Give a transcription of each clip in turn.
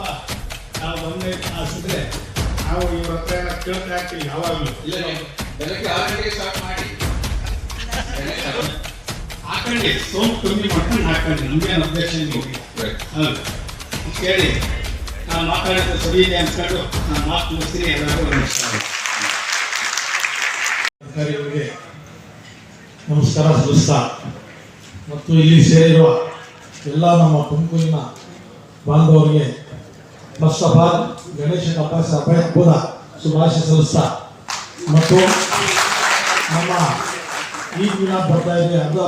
ಬಂದು ಹಾಸಿದ್ರೆ ನಾವು ಇವ್ರ ಹತ್ರ ಎಲ್ಲ ಕೇಳ್ತಾ ಇರ್ತೀವಿ ಯಾವಾಗಲೂ. ಇಲ್ಲ ನೀವು ಬೆಳಗ್ಗೆ ಆರು ಗಂಟೆಗೆ ಸ್ಟಾರ್ಟ್ ಮಾಡಿ. ಹಾಕೊಂಡಿ. ಸೋಂಕು ಕಮ್ಮಿ ಮಾಡ್ಕೊಂಡು ಹಾಕೊಂಡು. ನಮ್ಗೇನು ಅಬ್ಜೆಕ್ಷನ್. ಹೌದು. ಕೇಳಿ. ನಾನು ಮಾತಾಡಿದ್ದು ಸರಿ ಇದೆ ಅನ್ಕೊಂಡು ನಾನು ಮಾತು ಮುಗಿಸ್ತೀನಿ. ಎಲ್ಲರಿಗೂ ನಮಸ್ಕಾರ. ಅಧಿಕಾರಿಗಳಿಗೆ ನಮಸ್ಕಾರ ಸುಸ್ತ ಮತ್ತು ಇಲ್ಲಿ ಸೇರಿರುವ ಎಲ್ಲ ನಮ್ಮ ತುಮಕೂರಿನ ಬಾಂಧವರಿಗೆ ಫಸ್ಟ್ ಆಫ್ ಆಲ್ ಗಣೇಶ ಹಬ್ಬ ಹಬ್ಬದ ಶುಭಾಶಯ ಮತ್ತು ನಮ್ಮ ಈ ದಿನ ಬರ್ತಾ ಇದೆ ಅದು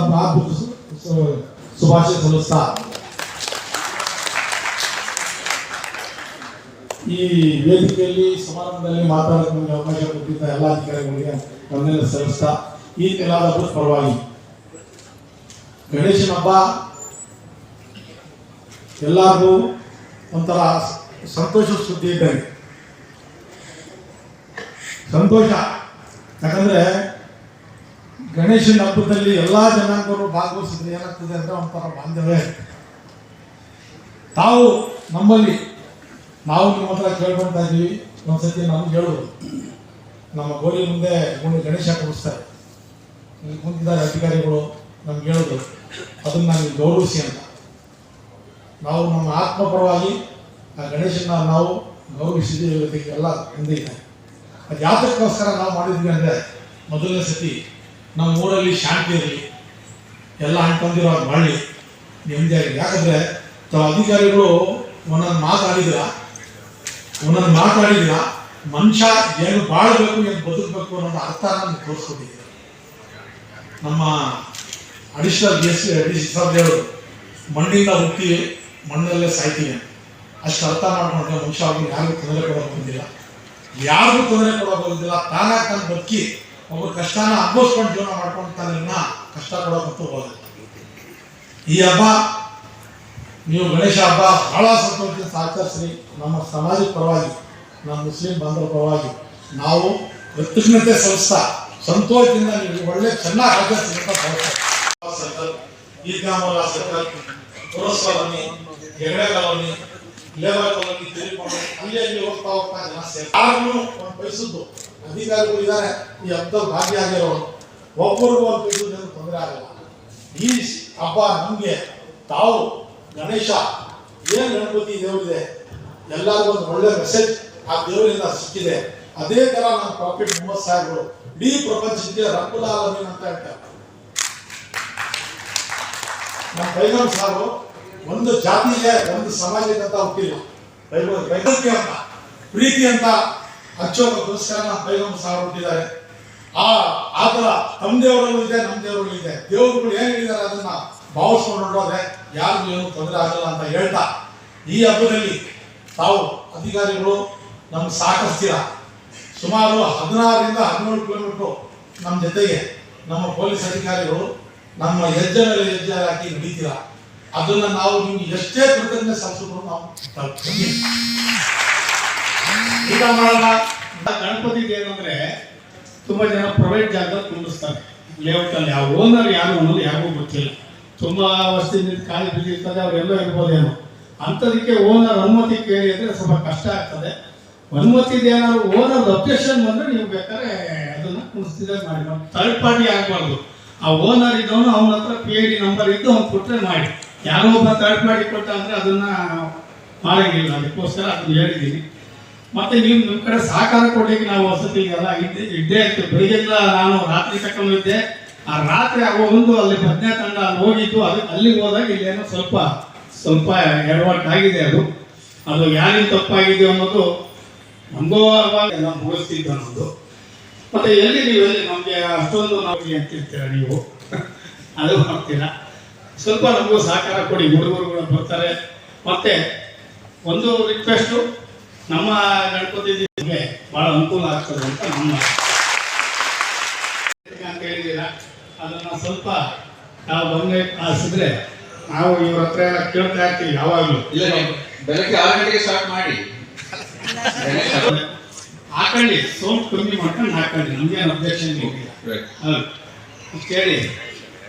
ಸು- ಶುಭಾಶಯ ಈ ವೇದಿಕೆಯಲ್ಲಿ ಸಮಾರಂಭದಲ್ಲಿ ಮಾತಾಡೋಕೆ ನಮಗೆ ಅವಕಾಶ ಕೊಟ್ಟಿದ್ದ ಎಲ್ಲ ಅಧಿಕಾರಿಗಳಿಗೆ ಒಂದೆಲ್ಲ ಸಲ್ಲಿಸ್ತಾ ಈ ಹಬ್ಬದ ಪರವಾಗಿ ಗಣೇಶನ ಹಬ್ಬ ಎಲ್ಲರಿಗೂ ಒಂಥರ ಸಂತೋಷ ಸುದ್ದಿ ಇದ್ದಂಗೆ ಸಂತೋಷ. ಯಾಕಂದ್ರೆ ಗಣೇಶನ ಹಬ್ಬದಲ್ಲಿ ಎಲ್ಲಾ ಜನಾಂಗರು ಭಾಗವಹಿಸಿದ್ರೆ ಏನಾಗ್ತದೆ ಅಂದ್ರೆ ಒಂಥರ ಬಾಂಧವ್ಯ ತಾವು ನಮ್ಮಲ್ಲಿ, ನಾವು ನಿಮ್ಮ ಹತ್ರ ಕೇಳ್ಬಂತ ಇದ್ದೀವಿ, ಒಂದ್ಸತಿ ನಮ್ಗೆ ಹೇಳೋದು ನಮ್ಮ ಗೋಲಿ ಮುಂದೆ ಗುಂಡು ಗಣೇಶ ಕೂಡಿಸ್ತಾರೆ ಇಲ್ಲಿ ಕುಂತಿದ್ದಾರೆ ಅಧಿಕಾರಿಗಳು, ನಮ್ಗೆ ಹೇಳೋದು ಅದನ್ನ ನಮಗೆ ಗೌರವಿಸಿ ಅಂತ. ನಾವು ನಮ್ಮ ಆತ್ಮಪರವಾಗಿ ಆ ಗಣೇಶನ ನಾವು ಗೌರವಿಸಿದೆ ಇವತ್ತಿಗೆ ಎಲ್ಲ ಹಿಂದೆ ಇದೆ. ಅದು ಯಾತಕ್ಕೋಸ್ಕರ ನಾವು ಮಾಡಿದ್ವಿ ಅಂದರೆ ಮೊದಲನೇ ಸತಿ ನಮ್ಮ ಊರಲ್ಲಿ ಶಾಂತಿ ಇರಲಿ, ಎಲ್ಲ ಅನ್ಕೊಂಡಿರೋ ಅದು ಮಾಡಲಿ ನೆಮ್ಮದಿಯಾಗಿ ಯಾಕಂದರೆ ತಾವು ಅಧಿಕಾರಿಗಳು ಒಂದೊಂದು ಮಾತಾಡಿದ್ರ ಒಂದೊಂದು ಮಾತಾಡಿದ್ರ ಮನುಷ್ಯ ಏನು ಬಾಳಬೇಕು, ಏನು ಬದುಕಬೇಕು ಅನ್ನೋದು ಅರ್ಥ ನಮ್ಗೆ ತೋರಿಸ್ಕೊಟ್ಟಿದ್ದೀವಿ ನಮ್ಮ additional D S D C ಮಣ್ಣಿಂದ ಹುಟ್ಟಿ ಮಣ್ಣಲ್ಲೇ ಸಾಯ್ತೀನಿ. ಅಷ್ಟು ಅರ್ಥ ಮಾಡ್ಕೊಂಡ್ರೆ ಮನುಷ್ಯ ಅವ್ರಿಗೆ ಯಾರಿಗೂ ತೊಂದರೆ ಕೊಡೋಕೆ ಬಂದಿಲ್ಲ ಯಾರಿಗೂ ತೊಂದರೆ ಕೊಡೋಕೆ ಬಂದಿಲ್ಲ ತಾನಾಗಿ ತಾನು ಬದುಕಿ ಒಬ್ಬ ಕಷ್ಟನ ಅನುಭವಿಸ್ಕೊಂಡು ಜೀವನ ಮಾಡ್ಕೊಂಡು ತಾನಿನ್ನ ಕಷ್ಟ ಕೊಡೋಕಂತೂ ಹೋದ ಈ ಹಬ್ಬ, ನೀವು ಗಣೇಶ ಹಬ್ಬ ಬಹಳ ಸಂತೋಷದಿಂದ ಆಚರಿಸ್ರಿ ನಮ್ಮ ಸಮಾಜದ ಪರವಾಗಿ, ನಮ್ಮ ಮುಸ್ಲಿಂ ಬಾಂಧವರ ಪರವಾಗಿ ನಾವು ಕೃತಜ್ಞತೆ ಸಲ್ಲಿಸ್ತಾ ಸಂತೋಷದಿಂದ ನೀವು ಒಳ್ಳೆ ಚೆನ್ನಾಗಿ ಆಚರಿಸಿ ಅಂತ ಭಾವಿಸ್ತಾ ಈ ಗ್ರಾಮ ಸರ್ಕಲ್ ಪುರಸ್ಕಾರ ಹೆಗಡೆ ಕಾಲೋನಿ ಲೇಬರ್ ಕಾಲೋನಿ ತಿರುಕೊಂಡು ಅಲ್ಲಿ ಅಲ್ಲಿ ಹೋಗ್ತಾ ಹೋಗ್ತಾ ಜನ ಸೇರ್ತಾರೆ ಯಾರನ್ನು ಒಂದು ಬಯಸಿದ್ದು ಅಧಿಕಾರಿಗಳು ಇದ್ದಾರೆ ಈ ಹಬ್ಬದಲ್ಲಿ ಭಾಗಿಯಾಗಿರೋರು ಒಬ್ಬರಿಗೂ ಒಂದು ಬಯಸಿದ್ದು ತೊಂದರೆ ಆಗಲ್ಲ ಈ ಹಬ್ಬ ನಮಗೆ ತಾವು ಗಣೇಶ ಏನು ಗಣಪತಿ ದೇವರಿದೆ ಎಲ್ಲರಿಗೂ ಒಂದು ಒಳ್ಳೆ ಮೆಸೇಜ್ ಆ ದೇವರಿಂದ ಸಿಕ್ಕಿದೆ ಅದೇ ತರ ನಮ್ಮ ಪ್ರಾಫಿಟ್ ಮೊಹಮ್ಮದ್ ಸಾಹೇಬ್ರು ಇಡೀ ಪ್ರಪಂಚಕ್ಕೆ ರಬ್ಬುಲ್ ಆಲಮೀನ್ ಅಂತ ಹೇಳ್ತಾರೆ ನಮ್ಮ ಬೈಗಂ ಸಾರು ಒಂದು ಜಾತಿಗೆ ಒಂದು ಸಮಾಜಕ್ಕೆ ಅಂತ ಹುಟ್ಟಿಲ್ಲ ಅಂತ, ಪ್ರೀತಿ ಅಂತ ಹಚ್ಚೋದಕ್ಕೋಸ್ಕರ ಬೈಗಂ ಸಾರು ಹುಟ್ಟಿದ್ದಾರೆ. ಆ ಆ ಥರ ತಮ್ಮ ದೇವರಲ್ಲೂ ಇದೆ, ನಮ್ಮ ದೇವರಲ್ಲೂ ಇದೆ. ದೇವರುಗಳು ಏನು ಹೇಳಿದ್ದಾರೆ ಅದನ್ನ ಭಾವಿಸ್ಕೊಂಡು ನೋಡೋದ್ರೆ ಯಾರಿಗೂ ಏನು ತೊಂದರೆ ಆಗಲ್ಲ ಅಂತ ಹೇಳ್ತಾ, ಈ ಹಬ್ಬದಲ್ಲಿ ತಾವು ಅಧಿಕಾರಿಗಳು ನಮ್ಗೆ ಸಾಕಿಸ್ತೀರ. ಸುಮಾರು ಹದಿನಾರರಿಂದ ಹದಿನೇಳು ಕಿಲೋಮೀಟರ್ ನಮ್ಮ ಜೊತೆಗೆ ನಮ್ಮ ಪೊಲೀಸ್ ಅಧಿಕಾರಿಗಳು ನಮ್ಮ ಹೆಜ್ಜೆ ಮೇಲೆ ಹೆಜ್ಜೆ ಹಾಕಿ ನಡೀತೀರ. ಅದನ್ನ ನಾವು ನೀವು ಎಷ್ಟೇ ಕೃತಜ್ಞತೆ ಸಲ್ಲಿಸಿದ್ರು ನಾವು ಈಗ ಮಾಡೋಣ ಗಣಪತಿ ಏನಂದ್ರೆ ತುಂಬಾ ಜನ ಪ್ರೈವೇಟ್ ಜಾಗದಲ್ಲಿ ಕುಂಡಿಸ್ತಾರೆ ಲೇಔಟ್ ಅಲ್ಲಿ ಆ ಓನರ್ ಯಾರು ಅನ್ನೋದು ಯಾರಿಗೂ ಗೊತ್ತಿಲ್ಲ. ತುಂಬಾ ವರ್ಷದಿಂದ ಖಾಲಿ ಬಿದ್ದಿರ್ತದೆ ಅವರೆಲ್ಲ ಇರ್ಬೋದೇನೋ. ಅಂಥದಕ್ಕೆ ಓನರ್ ಅನುಮತಿ ಕೇಳಿ ಅಂದ್ರೆ ಸ್ವಲ್ಪ ಕಷ್ಟ ಆಗ್ತದೆ. ಅನುಮತಿ ಏನಾದ್ರು ಓನರ್ ಅಬ್ಜೆಕ್ಷನ್ ಬಂದ್ರೆ ನೀವು ಬೇಕಾದ್ರೆ ಅದನ್ನ ಕುಣಿಸ್ತಿದ್ರೆ ಮಾಡಿ. ಥರ್ಡ್ ಪಾರ್ಟಿ ಆಗ್ಬಾರ್ದು. ಆ ಓನರ್ ಇದ್ದವನು ಅವನ ಹತ್ರ ಪಿ ಐ ಡಿ ನಂಬರ್ ಇದ್ದು ಅವ್ನು ಕೊಟ್ಟರೆ ಮಾಡಿ. ಯಾರೋ ಒಬ್ಬ ತರ್ಡ್ ಪಾರ್ಟಿ ಕೊಟ್ಟ ಅಂದ್ರೆ ಅದನ್ನ ಮಾಡಂಗಿಲ್ಲ. ಅದಕ್ಕೋಸ್ಕರ ಅದನ್ನ ಹೇಳಿದ್ದೀನಿ ಮತ್ತೆ ನೀವು ನಿಮ್ಮ ಕಡೆ ಸಹಕಾರ ಕೊಡ್ಲಿಕ್ಕೆ ನಾವು ವಸತಿ ಎಲ್ಲ ಇದ್ದೆ ಇದ್ದೇ ಇತ್ತು. ಬೆಳಿಗ್ಗೆಲ್ಲ ನಾನು ರಾತ್ರಿ ತಗೊಂಡಿದ್ದೆ ಆ ರಾತ್ರಿ ಒಂದು ಅಲ್ಲಿ ಭಜನೆ ತಂಡ ಅಲ್ಲಿ ಹೋಗಿದ್ದು, ಅದು ಅಲ್ಲಿಗೆ ಹೋದಾಗ ಇಲ್ಲೇನೋ ಸ್ವಲ್ಪ ಸ್ವಲ್ಪ ಎಡವಟ್ಟು ಆಗಿದೆ ಅದು. ಅದು ಯಾರಿನ ತಪ್ಪಾಗಿದೆ ಅನ್ನೋದು ಅವಾಗ ಎಲ್ಲ ಮುಗಿಸ್ತಿದ್ದು ಅನ್ನೋದು ಮತ್ತೆ ಎಲ್ಲಿ ನೀವು ಎಲ್ಲಿ ನಮಗೆ ಅಷ್ಟೊಂದು ನಮಗೆ ಅಂತಿರ್ತೀರ ನೀವು? ಅದು ಮಾಡ್ತೀರಾ? ಸ್ವಲ್ಪ ನಮಗೂ ಸಹಕಾರ ಕೊಡಿ ಹುಡುಗರು ಕೂಡ ಬರ್ತಾರೆ. ಮತ್ತೆ ಒಂದು ರಿಕ್ವೆಸ್ಟು ನಮ್ಮ ಗಣಪತಿ ಬಹಳ ಅನುಕೂಲ ಆಗ್ತದೆ ಅಂತ ನಮ್ಮ ಅಂತ ಹೇಳಿದ್ದೀರಾ. ಅದನ್ನ ಸ್ವಲ್ಪ ನಾವು ಬಂದೆ ಕಾಸಿದ್ರೆ ನಾವು ಇವ್ರ ಹತ್ರ ಎಲ್ಲ ಕೇಳ್ತಾ ಇರ್ತೀವಿ ಯಾವಾಗಲೂ. ಬೆಳಗ್ಗೆ ಆರು ಗಂಟೆಗೆ ಸ್ಟಾರ್ಟ್ ಮಾಡಿ. ಹಾಕೊಳ್ಳಿ ಸೋಂಕು ಕಮ್ಮಿ ಮಾಡ್ಕೊಂಡು ಹಾಕೊಳ್ಳಿ ನಮ್ಗೇನು ಅಬ್ಜೆಕ್ಷನ್. ಹೌದು. ಕೇಳಿ.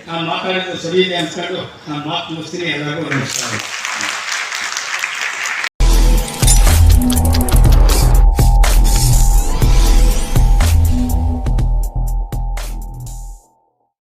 ನಾನು ಮಾತಾಡಿದ್ದು ಸರಿ ಇದೆ ಅನ್ಕೊಂಡು ನಾನು ಮಾತು ಮುಗಿಸ್ತೀನಿ. ಎಲ್ಲರಿಗೂ ನಮಸ್ಕಾರ.